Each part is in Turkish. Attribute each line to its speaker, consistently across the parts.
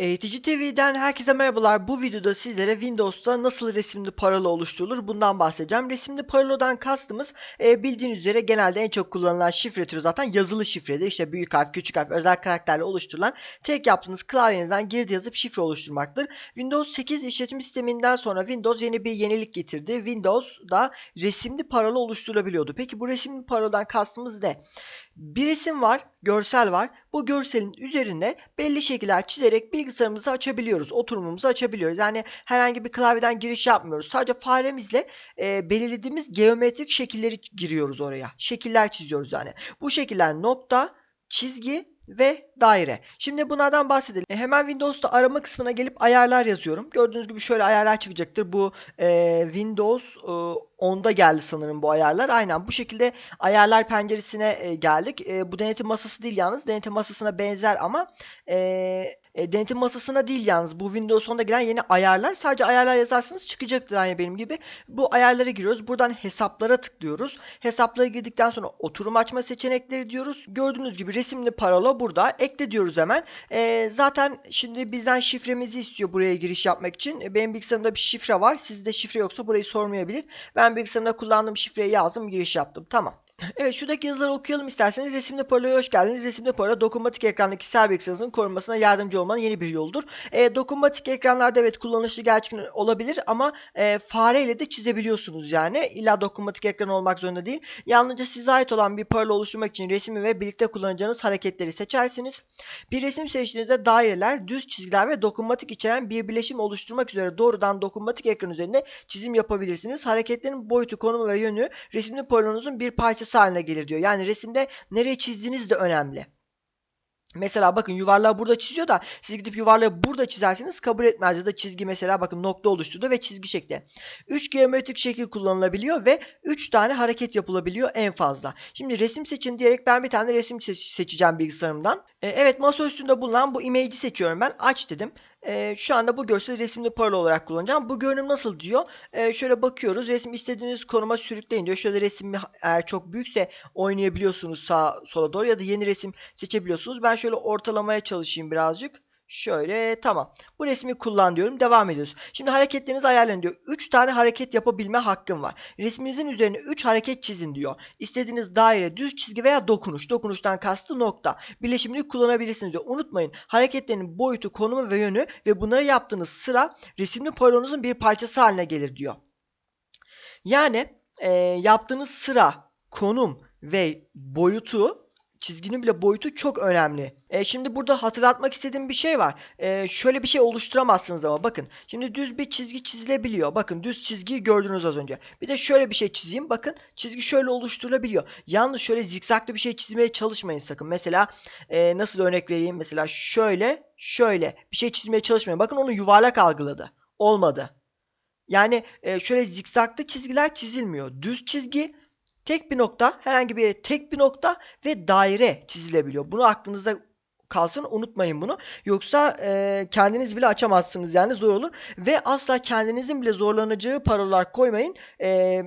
Speaker 1: Eğitici TV'den herkese merhabalar. Bu videoda sizlere Windows'ta nasıl resimli parola oluşturulur bundan bahsedeceğim. Resimli paroladan kastımız e, bildiğiniz üzere genelde en çok kullanılan şifre türü zaten yazılı şifredir. İşte büyük harf, küçük harf, özel karakterle oluşturulan tek yaptığınız klavyenizden girdi yazıp şifre oluşturmaktır. Windows 8 işletim sisteminden sonra Windows yeni bir yenilik getirdi. Windows'da resimli parola oluşturulabiliyordu. Peki bu resimli paroladan kastımız ne? Bir resim var, görsel var. Bu görselin üzerine belli şekiller çizerek bilgisayarımızı açabiliyoruz. Oturumumuzu açabiliyoruz. Yani herhangi bir klavyeden giriş yapmıyoruz. Sadece faremizle e, belirlediğimiz geometrik şekilleri giriyoruz oraya. Şekiller çiziyoruz yani. Bu şekiller nokta, çizgi ve daire. Şimdi bunlardan bahsedelim. E, hemen Windows'ta arama kısmına gelip ayarlar yazıyorum. Gördüğünüz gibi şöyle ayarlar çıkacaktır. Bu e, Windows e, 10'da geldi sanırım bu ayarlar. Aynen bu şekilde ayarlar penceresine e, geldik. E, bu denetim masası değil yalnız. Denetim masasına benzer ama e, e, denetim masasına değil yalnız. Bu Windows 10'da gelen yeni ayarlar. Sadece ayarlar yazarsanız çıkacaktır aynı benim gibi. Bu ayarlara giriyoruz. Buradan hesaplara tıklıyoruz. Hesaplara girdikten sonra oturum açma seçenekleri diyoruz. Gördüğünüz gibi resimli parola burada. Ekle diyoruz hemen. E, zaten şimdi bizden şifremizi istiyor buraya giriş yapmak için. E, benim bilgisayarımda bir şifre var. Sizde şifre yoksa burayı sormayabilir. Ben bilgisayarımda kullandığım şifreyi yazdım, giriş yaptım. Tamam. Evet şuradaki yazıları okuyalım isterseniz. Resimli parolaya hoş geldiniz. Resimli parola dokunmatik ekrandaki kişisel bilgisayarınızın korunmasına yardımcı olmanın yeni bir yoludur. E, dokunmatik ekranlarda evet kullanışlı gerçekten olabilir ama e, fareyle de çizebiliyorsunuz yani. İlla dokunmatik ekran olmak zorunda değil. Yalnızca size ait olan bir parola oluşturmak için resmi ve birlikte kullanacağınız hareketleri seçersiniz. Bir resim seçtiğinizde daireler, düz çizgiler ve dokunmatik içeren bir birleşim oluşturmak üzere doğrudan dokunmatik ekran üzerinde çizim yapabilirsiniz. Hareketlerin boyutu, konumu ve yönü resimli polonuzun bir parçası haline gelir diyor. Yani resimde nereye çizdiğiniz de önemli. Mesela bakın yuvarlağı burada çiziyor da siz gidip yuvarlağı burada çizerseniz kabul etmez. Ya da çizgi mesela bakın nokta oluşturdu ve çizgi şekli. 3 geometrik şekil kullanılabiliyor ve 3 tane hareket yapılabiliyor en fazla. Şimdi resim seçin diyerek ben bir tane resim seçeceğim bilgisayarımdan. Ee, evet masa üstünde bulunan bu image'i seçiyorum ben. Aç dedim. Ee, şu anda bu görseli resimli parola olarak kullanacağım. Bu görünüm nasıl diyor. Ee, şöyle bakıyoruz. Resim istediğiniz konuma sürükleyin diyor. Şöyle resmi eğer çok büyükse oynayabiliyorsunuz sağa sola doğru ya da yeni resim seçebiliyorsunuz. Ben şöyle ortalamaya çalışayım birazcık. Şöyle tamam. Bu resmi kullan diyorum. Devam ediyoruz. Şimdi hareketlerinizi ayarlayın diyor. 3 tane hareket yapabilme hakkım var. Resminizin üzerine 3 hareket çizin diyor. İstediğiniz daire, düz çizgi veya dokunuş. Dokunuştan kastı nokta. Birleşimini kullanabilirsiniz diyor. Unutmayın. Hareketlerin boyutu, konumu ve yönü ve bunları yaptığınız sıra resimli polonuzun bir parçası haline gelir diyor. Yani e, yaptığınız sıra, konum ve boyutu çizginin bile boyutu çok önemli. E, şimdi burada hatırlatmak istediğim bir şey var. E, şöyle bir şey oluşturamazsınız ama bakın. Şimdi düz bir çizgi çizilebiliyor. Bakın düz çizgiyi gördünüz az önce. Bir de şöyle bir şey çizeyim. Bakın çizgi şöyle oluşturulabiliyor. Yalnız şöyle zikzaklı bir şey çizmeye çalışmayın sakın. Mesela e, nasıl örnek vereyim? Mesela şöyle şöyle bir şey çizmeye çalışmayın. Bakın onu yuvarlak algıladı. Olmadı. Yani e, şöyle zikzaklı çizgiler çizilmiyor. Düz çizgi tek bir nokta, herhangi bir yere tek bir nokta ve daire çizilebiliyor. Bunu aklınızda kalsın unutmayın bunu. Yoksa e, kendiniz bile açamazsınız yani zor olur. Ve asla kendinizin bile zorlanacağı parolar koymayın. E,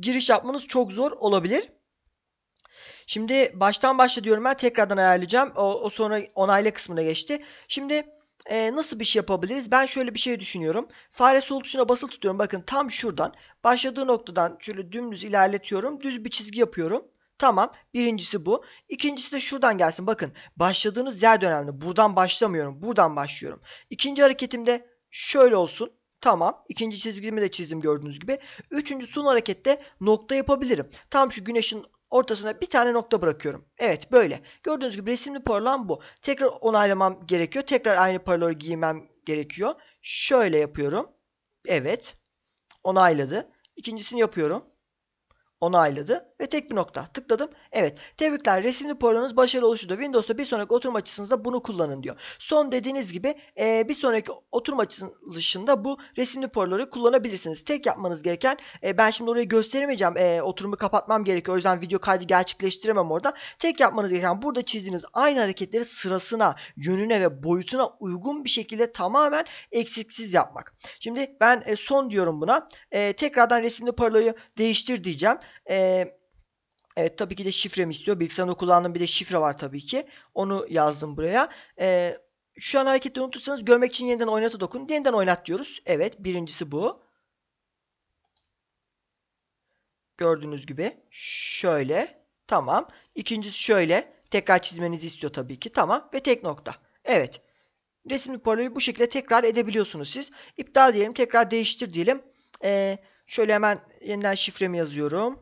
Speaker 1: giriş yapmanız çok zor olabilir. Şimdi baştan başla diyorum ben tekrardan ayarlayacağım. O, o sonra onayla kısmına geçti. Şimdi e, nasıl bir şey yapabiliriz? Ben şöyle bir şey düşünüyorum. Fare sol tuşuna basılı tutuyorum. Bakın tam şuradan başladığı noktadan şöyle dümdüz ilerletiyorum. Düz bir çizgi yapıyorum. Tamam. Birincisi bu. İkincisi de şuradan gelsin. Bakın başladığınız yer önemli. Buradan başlamıyorum. Buradan başlıyorum. İkinci hareketimde şöyle olsun. Tamam. İkinci çizgimi de çizdim gördüğünüz gibi. Üçüncü son harekette nokta yapabilirim. Tam şu güneşin ortasına bir tane nokta bırakıyorum. Evet böyle. Gördüğünüz gibi resimli parolam bu. Tekrar onaylamam gerekiyor. Tekrar aynı paroları giymem gerekiyor. Şöyle yapıyorum. Evet. Onayladı. İkincisini yapıyorum onayladı ve tek bir nokta tıkladım. Evet tebrikler resimli programınız başarılı oluşturdu. Windows'ta bir sonraki oturum açısınızda bunu kullanın diyor. Son dediğiniz gibi e, bir sonraki oturum açılışında bu resimli programları kullanabilirsiniz. Tek yapmanız gereken e, ben şimdi orayı gösteremeyeceğim. E, oturumu kapatmam gerekiyor. O yüzden video kaydı gerçekleştiremem orada. Tek yapmanız gereken burada çizdiğiniz aynı hareketleri sırasına, yönüne ve boyutuna uygun bir şekilde tamamen eksiksiz yapmak. Şimdi ben e, son diyorum buna. E, tekrardan resimli parolayı değiştir diyeceğim. Ee, evet tabii ki de şifremi istiyor. Bilgisayarımda kullandığım bir de şifre var tabii ki. Onu yazdım buraya. Ee, şu an hareketi unutursanız görmek için yeniden oynata dokun. Yeniden oynat diyoruz. Evet birincisi bu. Gördüğünüz gibi şöyle. Tamam. İkincisi şöyle. Tekrar çizmenizi istiyor tabii ki. Tamam. Ve tek nokta. Evet. Resimli parayı bu şekilde tekrar edebiliyorsunuz siz. İptal diyelim. Tekrar değiştir diyelim. Ee, şöyle hemen yeniden şifremi yazıyorum.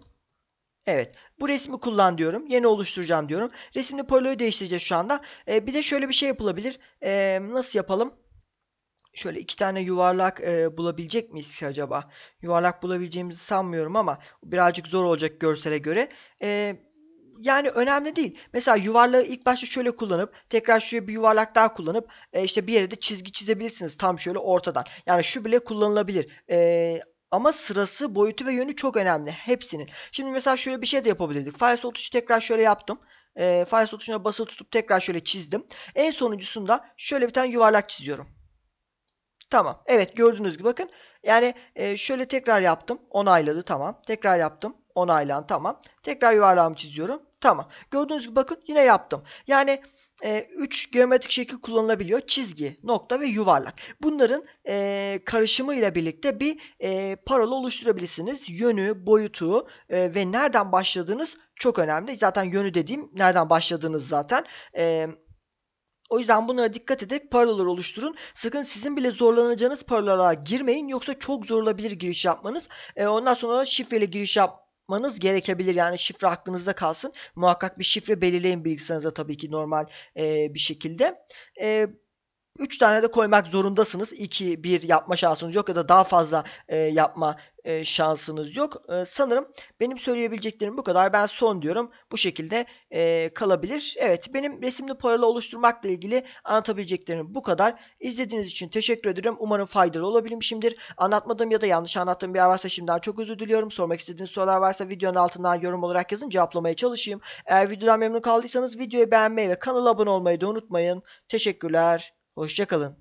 Speaker 1: Evet. Bu resmi kullan diyorum. Yeni oluşturacağım diyorum. Resimli paroloyu değiştireceğiz şu anda. Ee, bir de şöyle bir şey yapılabilir. Ee, nasıl yapalım? Şöyle iki tane yuvarlak e, bulabilecek miyiz acaba? Yuvarlak bulabileceğimizi sanmıyorum ama birazcık zor olacak görsele göre. Ee, yani önemli değil. Mesela yuvarlağı ilk başta şöyle kullanıp tekrar şuraya bir yuvarlak daha kullanıp e, işte bir yere de çizgi çizebilirsiniz tam şöyle ortadan. Yani şu bile kullanılabilir. Ee, ama sırası, boyutu ve yönü çok önemli. Hepsinin. Şimdi mesela şöyle bir şey de yapabilirdik. Fare sol tuşu tekrar şöyle yaptım. E, fare sol tuşuna basılı tutup tekrar şöyle çizdim. En sonuncusunda şöyle bir tane yuvarlak çiziyorum. Tamam. Evet gördüğünüz gibi bakın. Yani e, şöyle tekrar yaptım. Onayladı. Tamam. Tekrar yaptım. Onaylan. Tamam. Tekrar yuvarlağımı çiziyorum. Tamam. Gördüğünüz gibi bakın yine yaptım. Yani 3 e, geometrik şekil kullanılabiliyor. Çizgi, nokta ve yuvarlak. Bunların e, karışımı ile birlikte bir e, parola oluşturabilirsiniz. Yönü, boyutu e, ve nereden başladığınız çok önemli. Zaten yönü dediğim nereden başladığınız zaten. E, o yüzden bunlara dikkat ederek parolalar oluşturun. Sakın sizin bile zorlanacağınız parolalara girmeyin. Yoksa çok zor olabilir giriş yapmanız. E, ondan sonra şifreli giriş yap yapmanız gerekebilir. Yani şifre aklınızda kalsın. Muhakkak bir şifre belirleyin bilgisayarınıza tabii ki normal e, bir şekilde. E, 3 tane de koymak zorundasınız. 2, 1 yapma şansınız yok ya da daha fazla e, yapma e, şansınız yok. E, sanırım benim söyleyebileceklerim bu kadar. Ben son diyorum. Bu şekilde e, kalabilir. Evet benim resimli parola oluşturmakla ilgili anlatabileceklerim bu kadar. İzlediğiniz için teşekkür ederim. Umarım faydalı olabilmişimdir. Anlatmadığım ya da yanlış anlattığım bir yer varsa şimdiden çok özür diliyorum. Sormak istediğiniz sorular varsa videonun altından yorum olarak yazın. Cevaplamaya çalışayım. Eğer videodan memnun kaldıysanız videoyu beğenmeyi ve kanala abone olmayı da unutmayın. Teşekkürler. Hoşçakalın.